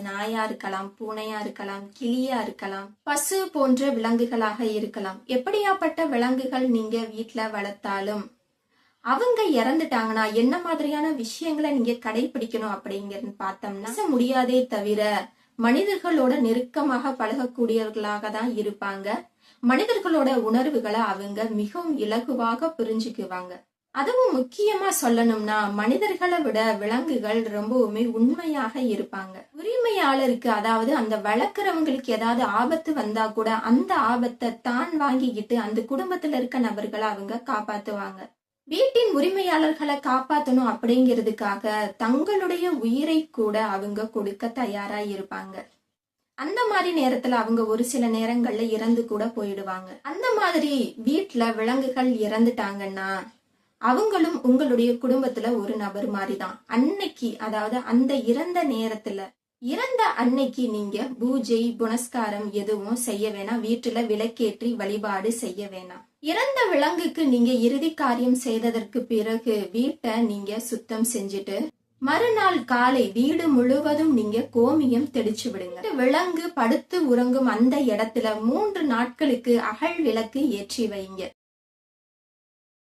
நாயா இருக்கலாம் பூனையா இருக்கலாம் கிளியா இருக்கலாம் பசு போன்ற விலங்குகளாக இருக்கலாம். எப்படியாப்பட்ட விலங்குகள் நீங்க வீட்டுல வளர்த்தாலும் அவங்க இறந்துட்டாங்கன்னா என்ன மாதிரியான விஷயங்களை நீங்க கடைபிடிக்கணும் அப்படிங்கறது பார்த்தோம்னா முடியாதே தவிர மனிதர்களோட நெருக்கமாக பழகக்கூடியவர்களாக தான் இருப்பாங்க. மனிதர்களோட உணர்வுகளை அவங்க மிகவும் இலகுவாக புரிஞ்சுக்குவாங்க. அதுவும் முக்கியமா சொல்லணும்னா மனிதர்களை விட விலங்குகள் ரொம்பவுமே உண்மையாக இருப்பாங்க. உரிமையாளருக்கு அதாவது அந்த வளர்க்குறவங்களுக்கு ஏதாவது ஆபத்து வந்தா கூட அந்த ஆபத்தை தான் வாங்கிக்கிட்டு அந்த குடும்பத்துல இருக்க நபர்களை அவங்க காப்பாத்துவாங்க. வீட்டின் உரிமையாளர்களை காப்பாத்தணும் அப்படிங்கிறதுக்காக தங்களுடைய உயிரை கூட அவங்க கொடுக்க தயாரா இருப்பாங்க. அந்த மாதிரி நேரத்துல அவங்க ஒரு சில நேரங்கள்ல இறந்து கூட போயிடுவாங்க. அந்த மாதிரி வீட்டுல விலங்குகள் இறந்துட்டாங்கன்னா அவங்களும் உங்களுடைய குடும்பத்துல ஒரு நபர் மாதிரிதான். அன்னைக்கு அதாவது அந்த இறந்த நேரத்துல இறந்த அன்னைக்கு நீங்க பூஜை புனஸ்காரம் எதுவும் செய்ய வேணாம். வீட்டுல விளக்கேற்றி வழிபாடு செய்ய வேணாம். இறந்த விலங்குக்கு நீங்க இறுதி காரியம் செய்ததற்கு பிறகு வீட்டை நீங்க சுத்தம் செஞ்சுட்டு மறுநாள் காலை வீடு முழுவதும் நீங்க கோமியம் தெளிச்சு விடுங்க. விலங்கு படுத்து உறங்கும் அந்த இடத்துல மூன்று நாட்களுக்கு அகல் விளக்கு ஏற்றி வைங்க.